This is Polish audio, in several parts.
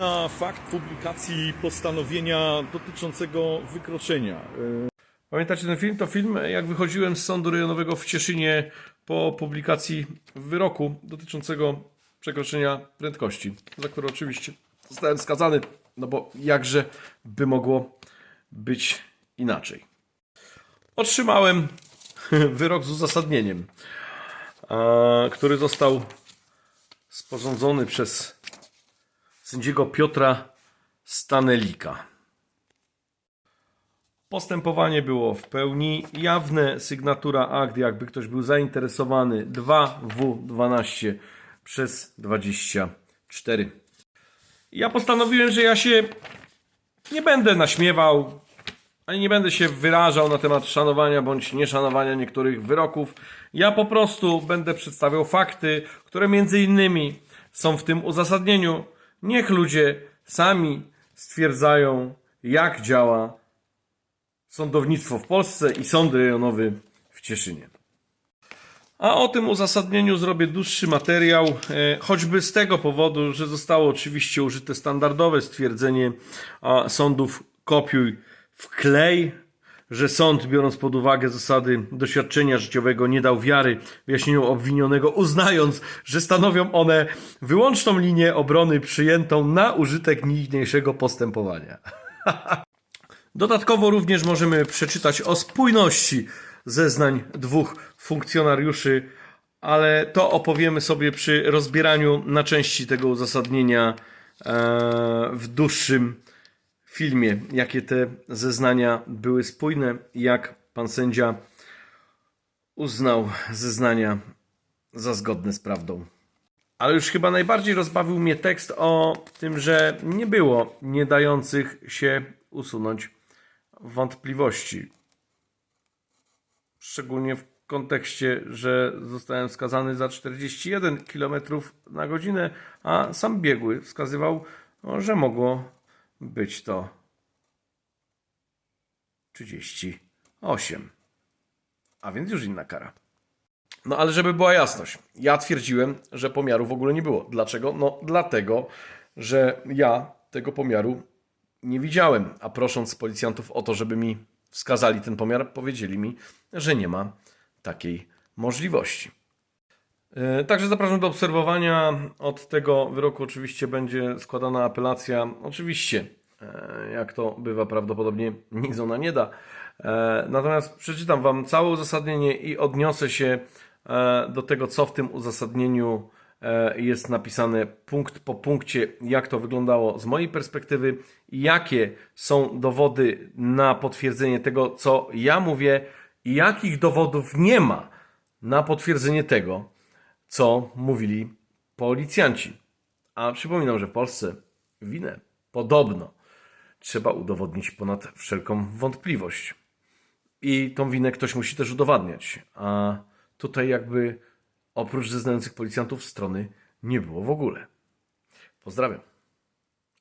na fakt publikacji postanowienia dotyczącego wykroczenia. Pamiętacie ten film? To film, jak wychodziłem z sądu rejonowego w Cieszynie po publikacji wyroku dotyczącego przekroczenia prędkości, za które oczywiście zostałem skazany, no bo jakże by mogło być inaczej. Otrzymałem wyrok z uzasadnieniem, który został sporządzony przez sędziego Piotra Stanelika. Postępowanie było w pełni jawne. Sygnatura akt, jakby ktoś był zainteresowany, 2W12 przez 24. Ja postanowiłem, że ja się nie będę naśmiewał, ani nie będę się wyrażał na temat szanowania bądź nieszanowania niektórych wyroków. Ja po prostu będę przedstawiał fakty, które między innymi są w tym uzasadnieniu. Niech ludzie sami stwierdzają, jak działa sądownictwo w Polsce i sąd rejonowy w Cieszynie. A o tym uzasadnieniu zrobię dłuższy materiał, e, choćby z tego powodu, że zostało oczywiście użyte standardowe stwierdzenie sądów kopiuj w klej, że sąd, biorąc pod uwagę zasady doświadczenia życiowego, nie dał wiary wyjaśnieniom obwinionego, uznając, że stanowią one wyłączną linię obrony przyjętą na użytek niniejszego postępowania. Dodatkowo również możemy przeczytać o spójności zeznań dwóch funkcjonariuszy, ale to opowiemy sobie przy rozbieraniu na części tego uzasadnienia e, w dłuższym filmie, jakie te zeznania były spójne jak pan sędzia uznał zeznania za zgodne z prawdą. Ale już chyba najbardziej rozbawił mnie tekst o tym, że nie było nie dających się usunąć wątpliwości. Szczególnie w kontekście, że zostałem skazany za 41 km na godzinę, a sam biegły wskazywał, że mogło być to 38. A więc już inna kara. No ale żeby była jasność, ja twierdziłem, że pomiaru w ogóle nie było. Dlaczego? No dlatego, że ja tego pomiaru nie widziałem, a prosząc policjantów o to, żeby mi wskazali ten pomiar, powiedzieli mi, że nie ma takiej możliwości. E, Także zapraszam do obserwowania. Od tego wyroku oczywiście będzie składana apelacja. Oczywiście, e, jak to bywa prawdopodobnie, nic ona nie da. E, Natomiast przeczytam Wam całe uzasadnienie i odniosę się do tego, co w tym uzasadnieniu jest napisane punkt po punkcie, jak to wyglądało z mojej perspektywy, jakie są dowody na potwierdzenie tego, co ja mówię, i jakich dowodów nie ma na potwierdzenie tego, co mówili policjanci. A przypominam, że w Polsce winę podobno trzeba udowodnić ponad wszelką wątpliwość. I tą winę ktoś musi też udowadniać. A tutaj jakby oprócz zeznających policjantów strony nie było w ogóle. Pozdrawiam.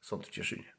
Sąd w Cieszynie.